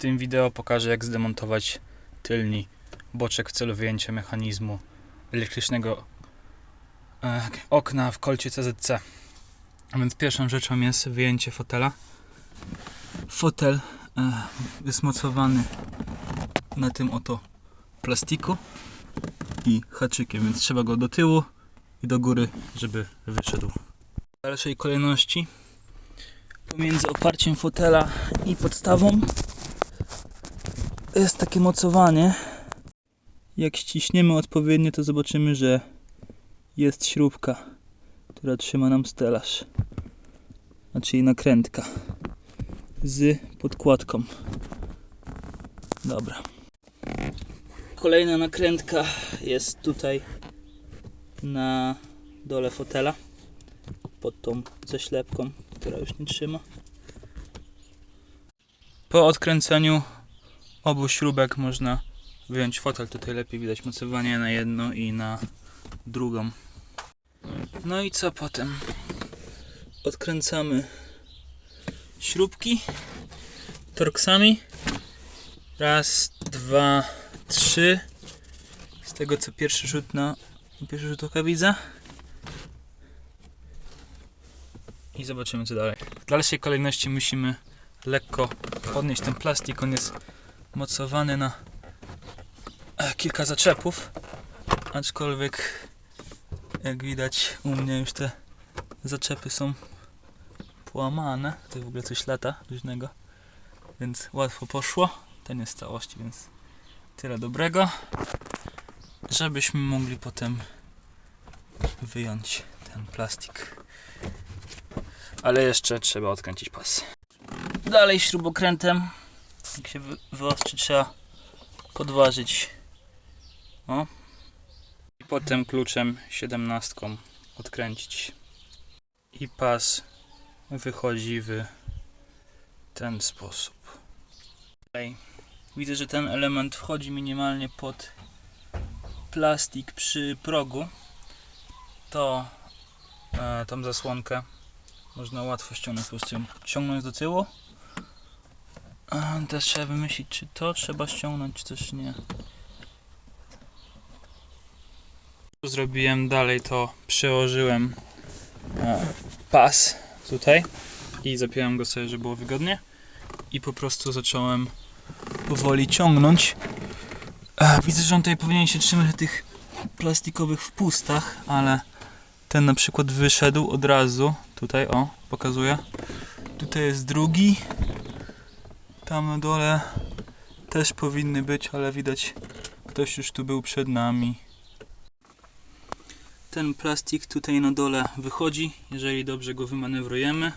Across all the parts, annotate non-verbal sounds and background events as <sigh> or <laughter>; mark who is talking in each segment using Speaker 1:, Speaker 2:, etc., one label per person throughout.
Speaker 1: tym wideo pokażę jak zdemontować tylni boczek w celu wyjęcia mechanizmu elektrycznego e, okna w kolcie CZC. A więc pierwszą rzeczą jest wyjęcie fotela. Fotel e, jest mocowany na tym oto plastiku i haczykiem, więc trzeba go do tyłu i do góry, żeby wyszedł. W dalszej kolejności pomiędzy oparciem fotela i podstawą jest takie mocowanie. Jak ściśniemy odpowiednio, to zobaczymy, że jest śrubka, która trzyma nam stelaż, czyli nakrętka z podkładką. Dobra. Kolejna nakrętka jest tutaj na dole fotela pod tą ześlepką, która już nie trzyma. Po odkręceniu obu śrubek można wyjąć fotel. Tutaj lepiej widać mocowanie na jedną i na drugą. No i co potem? Odkręcamy śrubki torksami. Raz, dwa, trzy. Z tego co pierwszy rzut na pierwszy rzut oka widzę. I zobaczymy co dalej. W dalszej kolejności musimy lekko podnieść ten plastik. On jest mocowany na e, kilka zaczepów. Aczkolwiek jak widać u mnie już te zaczepy są połamane. Tutaj w ogóle coś lata luźnego. Więc łatwo poszło. Ten jest całości, więc tyle dobrego. Żebyśmy mogli potem wyjąć ten plastik. Ale jeszcze trzeba odkręcić pas. Dalej śrubokrętem, jak się wy- wyostrzy, trzeba podważyć. O. I potem kluczem 17 odkręcić. I pas wychodzi w ten sposób. Widzę, że ten element wchodzi minimalnie pod plastik przy progu. To e, tą zasłonkę można łatwo ściągnąć, po prostu ciągnąć do tyłu. Teraz trzeba wymyślić, czy to trzeba ściągnąć, czy też nie. Co zrobiłem dalej, to przełożyłem e, pas tutaj i zapiąłem go sobie, żeby było wygodnie. I po prostu zacząłem powoli ciągnąć. E, Widzę, że on tutaj powinien się trzymać tych plastikowych wpustach, ale ten na przykład wyszedł od razu. Tutaj, o, pokazuję. Tutaj jest drugi. Tam na dole też powinny być, ale widać, ktoś już tu był przed nami. Ten plastik tutaj na dole wychodzi, jeżeli dobrze go wymanewrujemy.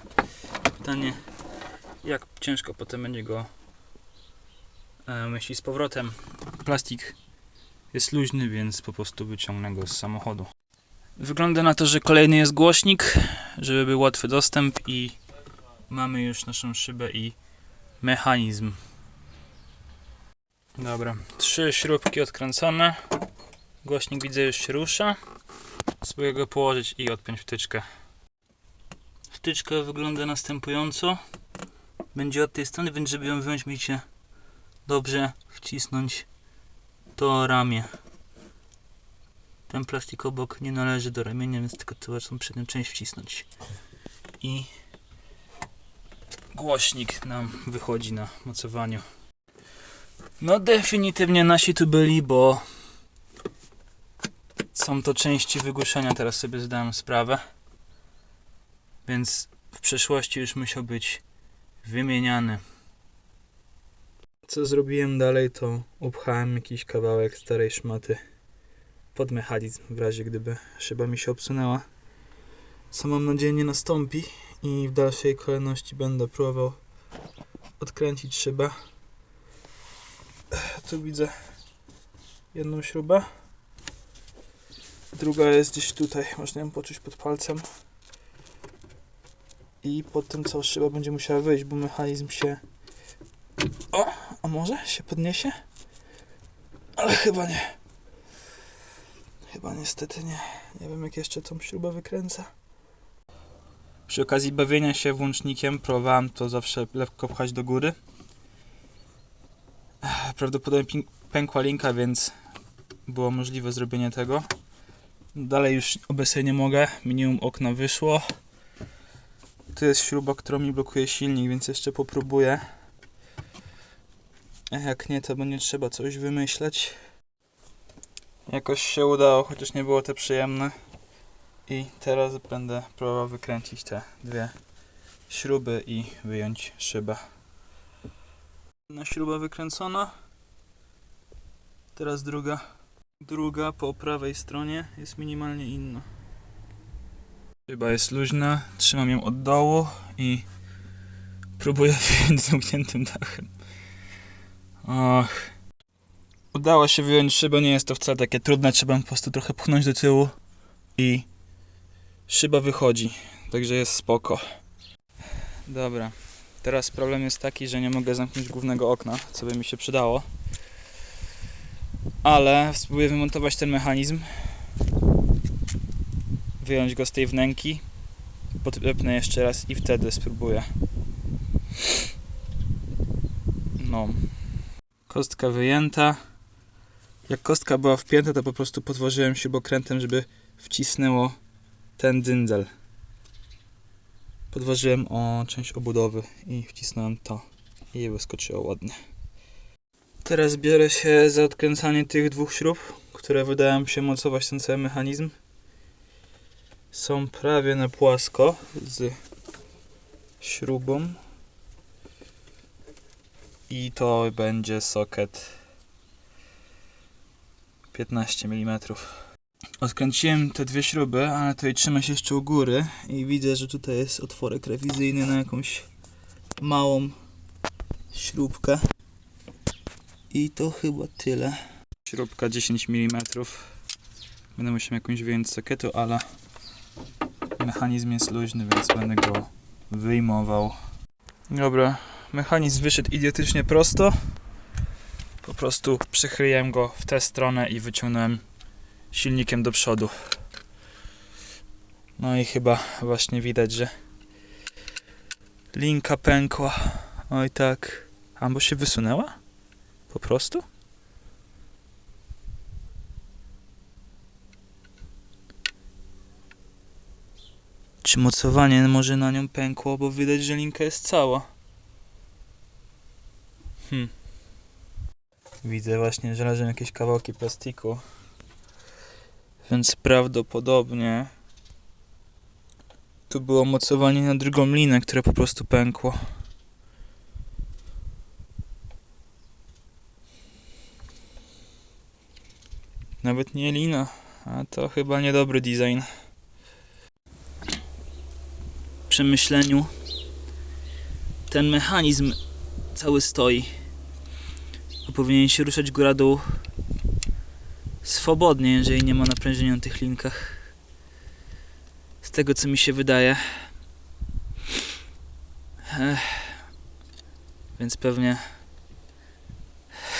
Speaker 1: Pytanie, jak ciężko potem będzie go e, myśli z powrotem. Plastik jest luźny, więc po prostu wyciągnę go z samochodu. Wygląda na to, że kolejny jest głośnik, żeby był łatwy dostęp i mamy już naszą szybę i mechanizm. Dobra, trzy śrubki odkręcone. Głośnik widzę już się rusza. Spróbuję go położyć i odpiąć wtyczkę. Wtyczka wygląda następująco. Będzie od tej strony, więc żeby ją wyjąć musicie dobrze wcisnąć to ramię. Ten plastik obok nie należy do ramienia, więc tylko trzeba tą przednią część wcisnąć. I głośnik nam wychodzi na mocowaniu. No definitywnie nasi tu byli, bo są to części wygłuszenia, teraz sobie zdałem sprawę. Więc w przeszłości już musiał być wymieniany. Co zrobiłem dalej, to upchałem jakiś kawałek starej szmaty pod mechanizm, w razie gdyby szyba mi się obsunęła. Co mam nadzieję nie nastąpi i w dalszej kolejności będę próbował odkręcić szybę. Tu widzę jedną śrubę. Druga jest gdzieś tutaj, można ją poczuć pod palcem. I potem cała szyba będzie musiała wyjść, bo mechanizm się... O! A może się podniesie? Ale chyba nie. Chyba niestety nie. Nie wiem jak jeszcze tą śrubę wykręcę. Przy okazji bawienia się włącznikiem próbowałem to zawsze lekko pchać do góry. prawdopodobnie pękła linka, więc było możliwe zrobienie tego. Dalej już obecnie nie mogę, minimum okna wyszło. Tu jest śruba, którą mi blokuje silnik, więc jeszcze popróbuję. Jak nie, to będzie trzeba coś wymyśleć. Jakoś się udało, chociaż nie było to przyjemne. I teraz będę próbował wykręcić te dwie śruby i wyjąć szybę. Jedna śruba wykręcona. Teraz druga. Druga po prawej stronie jest minimalnie inna. Szyba jest luźna, trzymam ją od dołu i próbuję <laughs> wyjąć z zamkniętym dachem. Och. Udało się wyjąć szybę, nie jest to wcale takie trudne, trzeba po prostu trochę pchnąć do tyłu i szyba wychodzi, także jest spoko. Dobra, teraz problem jest taki, że nie mogę zamknąć głównego okna, co by mi się przydało. Ale spróbuję wymontować ten mechanizm, wyjąć go z tej wnęki, podepnę jeszcze raz i wtedy spróbuję. No. Kostka wyjęta. Jak kostka była wpięta, to po prostu podłożyłem śrubokrętem, żeby wcisnęło ten dyndzel. Podważyłem o część obudowy i wcisnąłem to i wyskoczyło ładnie. Teraz biorę się za odkręcanie tych dwóch śrub, które wydają się mocować ten cały mechanizm. Są prawie na płasko z śrubą. I to będzie soket 15 mm. Odkręciłem te dwie śruby, ale tutaj trzyma się jeszcze u góry i widzę, że tutaj jest otworek rewizyjny na jakąś małą śrubkę. I to chyba tyle. Śrubka 10 mm. Będę musiał jakąś wyjąć z sokietu, ale mechanizm jest luźny, więc będę go wyjmował. Dobra, mechanizm wyszedł idiotycznie prosto. Po prostu przychyliłem go w tę stronę i wyciągnąłem silnikiem do przodu. No i chyba właśnie widać, że linka pękła. Oj tak. Albo się wysunęła? Po prostu? Czy mocowanie może na nią pękło, bo widać, że linka jest cała. Hmm. Widzę właśnie, że leżą jakieś kawałki plastiku. Więc prawdopodobnie tu było mocowanie na drugą linę, które po prostu pękło. Nawet nie lina, a to chyba niedobry design. W przemyśleniu ten mechanizm cały stoi. Powinien się ruszać góra-dół swobodnie, jeżeli nie ma naprężenia na tych linkach. Z tego co mi się wydaje. Ech. Więc pewnie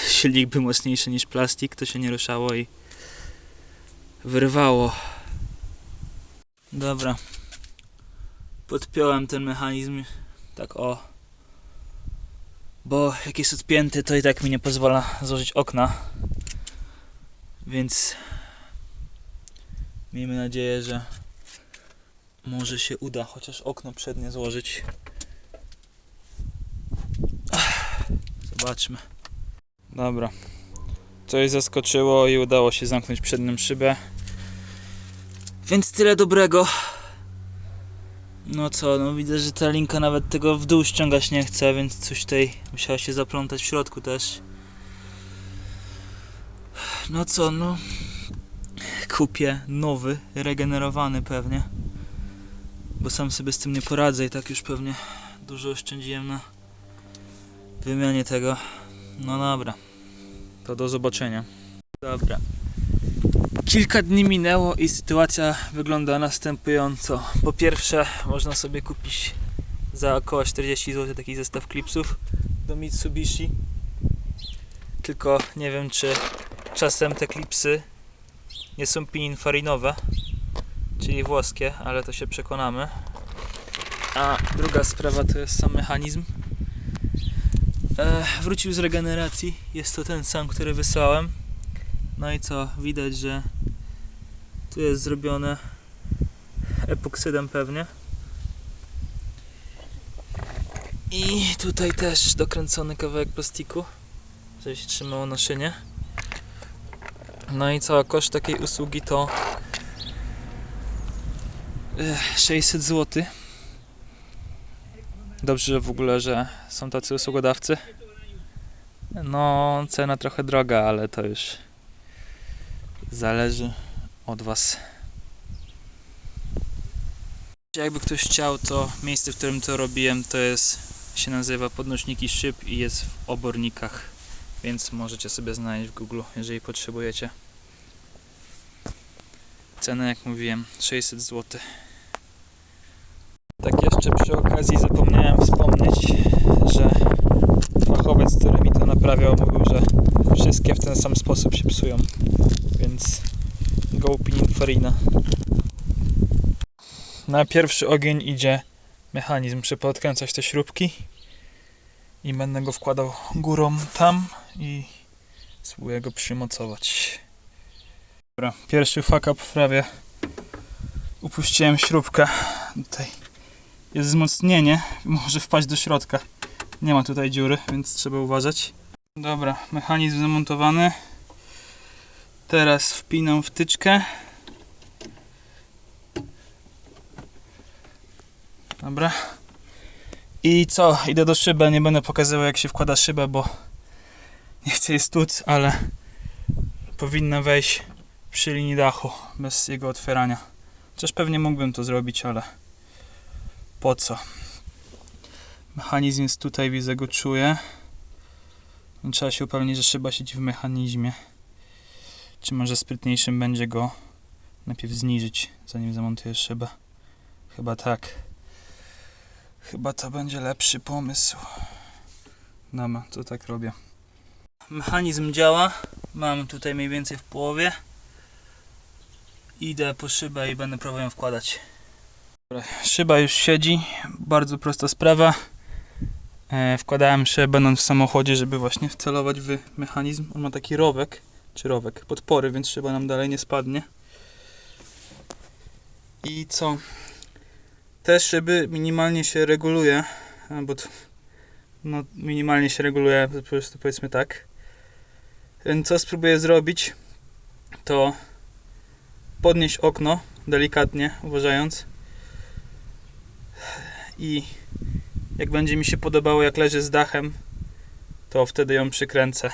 Speaker 1: silnik był mocniejszy niż plastik, to się nie ruszało i wyrwało. Dobra. Podpiąłem ten mechanizm tak o. Bo jak jest odpięty, to i tak mi nie pozwala złożyć okna. Więc miejmy nadzieję, że może się uda chociaż okno przednie złożyć. Zobaczmy. Dobra. Coś zaskoczyło i udało się zamknąć przednią szybę. Więc tyle dobrego. No co, no widzę, że ta linka nawet tego w dół ściągać nie chce, więc coś tutaj musiała się zaplątać w środku też. No co, no. Kupię nowy, regenerowany pewnie. Bo sam sobie z tym nie poradzę i tak już pewnie dużo oszczędziłem na wymianie tego. No dobra. To do zobaczenia. Dobra. Kilka dni minęło i sytuacja wygląda następująco. Po pierwsze, można sobie kupić za około 40 zł taki zestaw klipsów do Mitsubishi. Tylko nie wiem, czy czasem te klipsy nie są pininfarinowe, czyli włoskie, ale to się przekonamy. A druga sprawa to jest sam mechanizm. E, wrócił z regeneracji. Jest to ten sam, który wysłałem. No i co? Widać, że tu jest zrobione epoksydem pewnie. I tutaj też dokręcony kawałek plastiku, żeby się trzymało na szynie. No i cała koszt takiej usługi to eh, 600 zł. Dobrze że w ogóle, że są tacy usługodawcy. No, cena trochę droga, ale to już zależy od Was. Jakby ktoś chciał, to miejsce, w którym to robiłem, to jest, się nazywa Podnośniki Szyb i jest w Obornikach, więc możecie sobie znaleźć w Google, jeżeli potrzebujecie. Cena, jak mówiłem, 600 zł. Tak jeszcze przy okazji zapomniałem wspomnieć, że fachowiec, który mi to naprawiał, mówił, że wszystkie w ten sam sposób się psują, więc go Pininfarina. Na pierwszy ogień idzie mechanizm, żeby podkręcać te śrubki i będę go wkładał górą tam i spróbuję go przymocować. Dobra, pierwszy fuck up prawie upuściłem śrubkę tutaj jest wzmocnienie, może wpaść do środka. Nie ma tutaj dziury, więc trzeba uważać. Dobra, mechanizm zamontowany. Teraz wpinam wtyczkę. Dobra. I co? Idę do szyby. Nie będę pokazywał jak się wkłada szybę, bo nie chcę jej stuc, ale powinna wejść przy linii dachu bez jego otwierania. Chociaż pewnie mógłbym to zrobić, ale po co? Mechanizm jest tutaj, widzę go, czuję. Trzeba się upewnić, że szyba siedzi w mechanizmie. Czy może sprytniejszym będzie go najpierw zniżyć, zanim zamontuję szybę? Chyba tak. Chyba to będzie lepszy pomysł. Dobra, to tak robię. Mechanizm działa. Mam tutaj mniej więcej w połowie. Idę po szybę i będę próbował ją wkładać. Dobra, Szyba już siedzi, bardzo prosta sprawa. E, wkładałem szybę będąc w samochodzie, żeby właśnie wcelować w mechanizm. On ma taki rowek, czy rowek, podpory, więc szyba nam dalej nie spadnie. I co? Te szyby minimalnie się reguluje, bo to, no, minimalnie się reguluje, po prostu powiedzmy tak. Co spróbuję zrobić, to podnieść okno delikatnie, uważając. I jak będzie mi się podobało jak leży z dachem to wtedy ją przykręcę.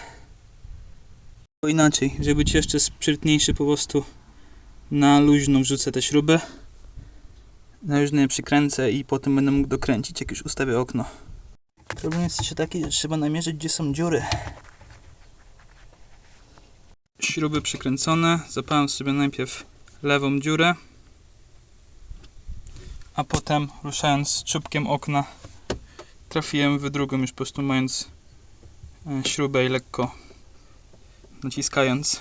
Speaker 1: Inaczej, żeby być jeszcze sprytniejszy po prostu na luźno wrzucę te śruby na luźno je przykręcę i potem będę mógł dokręcić jak już ustawię okno. Problem jest jeszcze taki, że trzeba namierzyć gdzie są dziury. Śruby przykręcone. Zapałem sobie najpierw lewą dziurę a potem ruszając czubkiem okna trafiłem w drugą już po prostu mając e, śrubę i lekko naciskając.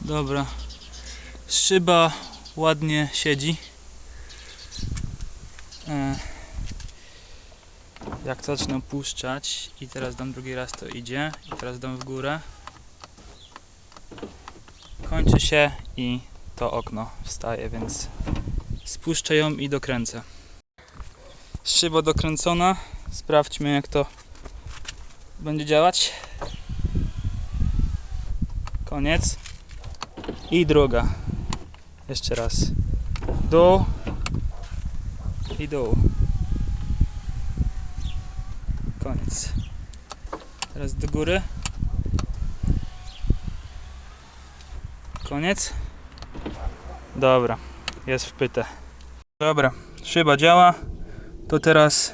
Speaker 1: Dobra. Szyba ładnie siedzi. E, jak zacznę puszczać i teraz dam drugi raz to idzie. I teraz dam w górę. Kończy się i to okno wstaje więc spuszczę ją i dokręcę. Szyba dokręcona. Sprawdźmy jak to będzie działać. Koniec. I druga. Jeszcze raz. Dół. I dół. Koniec. Teraz do góry. Koniec. Dobra jest wpyte. Dobra, szyba działa. To teraz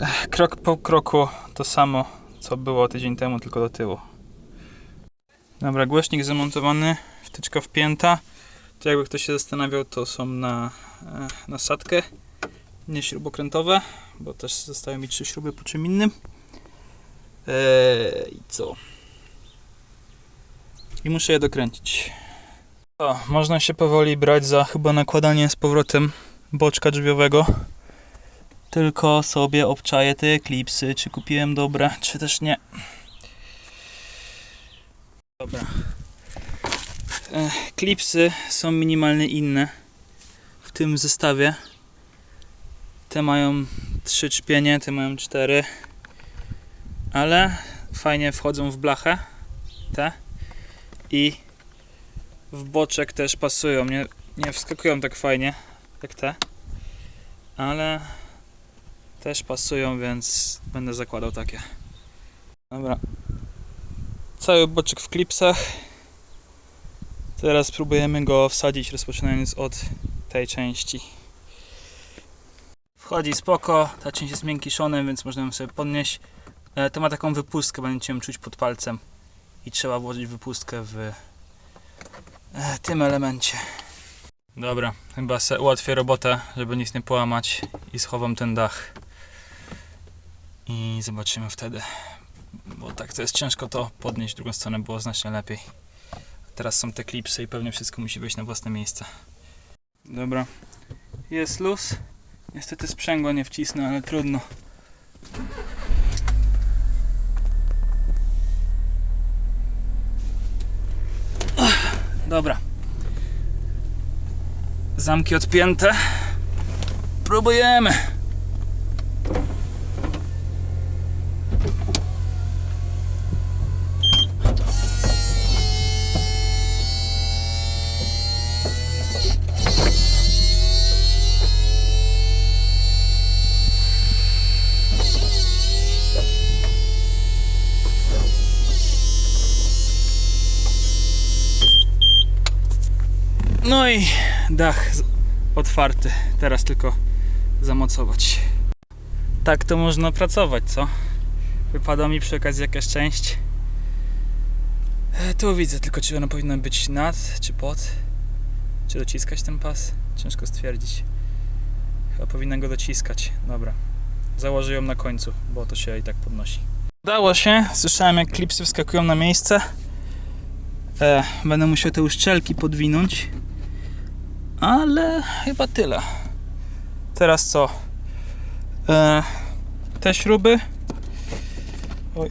Speaker 1: eh, krok po kroku to samo co było tydzień temu, tylko do tyłu. Dobra, głośnik zamontowany, wtyczka wpięta. To jakby ktoś się zastanawiał, to są na e, nasadkę, nie śrubokrętowe, bo też zostały mi trzy śruby po czym innym. Eee, I co? I muszę je dokręcić. O, można się powoli brać za chyba nakładanie z powrotem boczka drzwiowego. Tylko sobie obczaję te eklipsy, czy kupiłem dobre, czy też nie. Dobra. E, klipsy są minimalnie inne w tym zestawie. Te mają 3 czpienie, te mają 4. Ale fajnie wchodzą w blachę. Te. I w boczek też pasują. Nie, nie wskakują tak fajnie jak te. Ale też pasują, więc będę zakładał takie. Dobra. Cały boczek w klipsach. Teraz próbujemy go wsadzić, rozpoczynając od tej części. Wchodzi spoko, ta część jest miękkiszonem, więc można ją sobie podnieść. E, To ma taką wypustkę, będziecie ją czuć pod palcem i trzeba włożyć wypustkę w tym elemencie. Dobra, chyba se ułatwię robotę, żeby nic nie połamać i schowam ten dach. I zobaczymy wtedy. Bo tak to jest ciężko to podnieść, drugą stronę było znacznie lepiej. Teraz są te klipsy i pewnie wszystko musi wejść na własne miejsce. Dobra, jest luz. Niestety sprzęgła nie wcisnę, ale trudno. Dobra. Zamki odpięte. Próbujemy. Dach otwarty. Teraz tylko zamocować. Tak to można pracować, co? Wypada mi przy okazji jakaś część. E, Tu widzę tylko, czy ona powinna być nad, czy pod. Czy dociskać ten pas? Ciężko stwierdzić. Chyba powinna go dociskać. Dobra. Założę ją na końcu, bo to się i tak podnosi. Udało się. Słyszałem, jak klipsy wskakują na miejsce. E, będę musiał te uszczelki podwinąć. Ale chyba tyle. Teraz co? E, te śruby. Oj.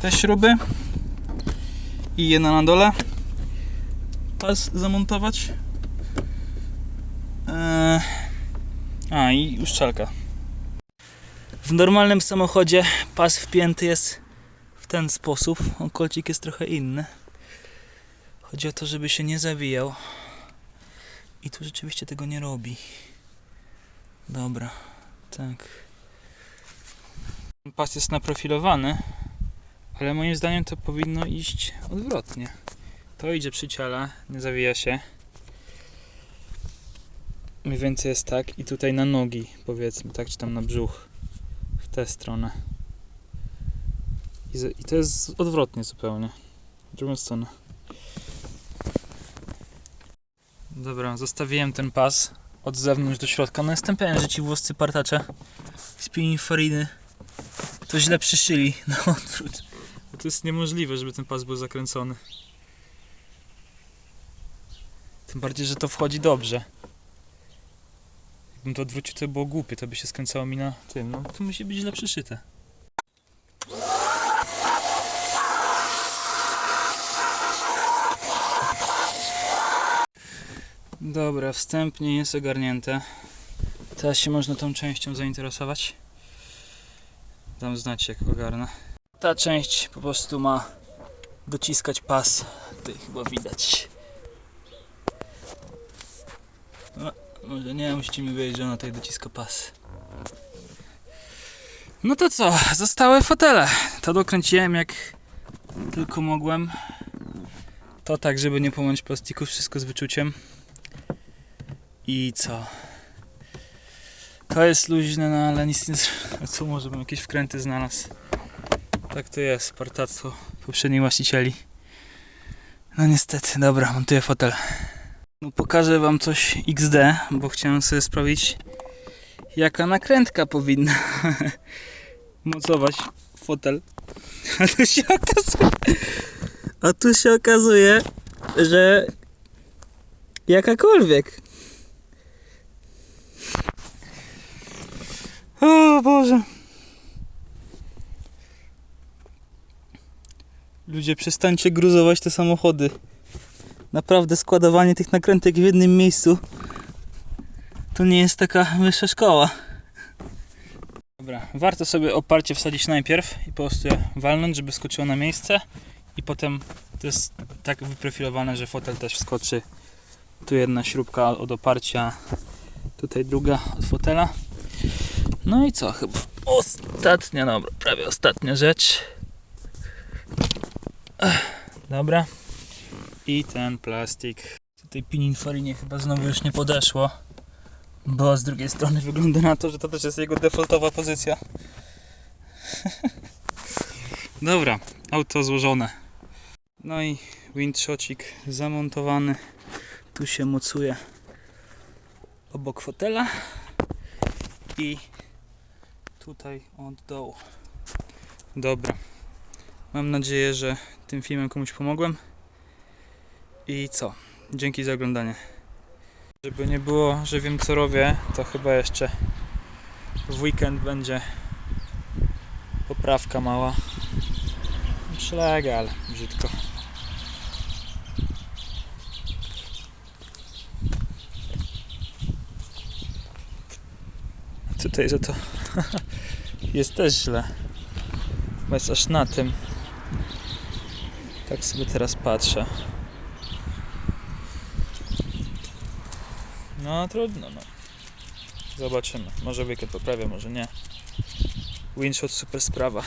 Speaker 1: Te śruby. I jedna na dole. Pas zamontować. E, a i uszczelka. W normalnym samochodzie pas wpięty jest w ten sposób. O, kolcik jest trochę inny. Chodzi o to, żeby się nie zawijał. I tu rzeczywiście tego nie robi. Dobra, tak. Pas jest naprofilowany, ale moim zdaniem to powinno iść odwrotnie. To idzie przy ciele, nie zawija się. Mniej więcej jest tak i tutaj na nogi, powiedzmy, tak, czy tam na brzuch. W tę stronę. I, to jest odwrotnie zupełnie. W drugą stronę. Dobra, zostawiłem ten pas od zewnątrz do środka. No jestem pewien, że ci włoscy partacze z Pininfariny to źle przyszyli <laughs> na odwrót. Bo to jest niemożliwe, żeby ten pas był zakręcony. Tym bardziej, że to wchodzi dobrze. Jakbym to odwrócił, to by było głupie, to by się skręcało mi na tym. No to musi być źle przyszyte. Dobra, wstępnie jest ogarnięte. Teraz się można tą częścią zainteresować. Dam znać jak ogarnę. Ta część po prostu ma dociskać pas. Tutaj chyba widać. No, może nie, musicie mi wiedzieć, że ona tutaj dociska pas. No to co, zostały fotele. To dokręciłem jak tylko mogłem. To tak, żeby nie pomąć plastiku, wszystko z wyczuciem. I co? To jest luźne, no ale nic nie zrobię. Co może bym jakieś wkręty znalazł? Tak to jest, partactwo poprzednich właścicieli. No niestety, dobra, montuję fotel. No pokażę wam coś XD, bo chciałem sobie sprawdzić jaka nakrętka powinna <laughs> mocować fotel. <laughs> A tu się okazuje, a tu się okazuje, że jakakolwiek. O Boże. Ludzie, przestańcie gruzować te samochody. Naprawdę składowanie tych nakrętek w jednym miejscu to nie jest taka wyższa szkoła. Dobra, warto sobie oparcie wsadzić najpierw i po prostu walnąć, żeby skoczyło na miejsce i potem to jest tak wyprofilowane, że fotel też wskoczy. Tu jedna śrubka od oparcia, tutaj druga od fotela. No i co, chyba ostatnia, dobra, prawie ostatnia rzecz. Dobra. I ten plastik. Tutaj Pininfarinie chyba znowu już nie podeszło. Bo z drugiej strony wygląda na to, że to też jest jego defaultowa pozycja. <laughs> Dobra, auto złożone. No i windshocik zamontowany. Tu się mocuje obok fotela. I tutaj od dołu. Dobra. Mam nadzieję, że tym filmem komuś pomogłem. I co? Dzięki za oglądanie. Żeby nie było, że wiem co robię, to chyba jeszcze w weekend będzie poprawka mała. Szlega, ale brzydko. Tutaj, że to <laughs> jest też źle. Chyba jest aż na tym. Tak sobie teraz patrzę. No trudno, no. Zobaczymy. Może weekend poprawia, może nie. Windshot super sprawa.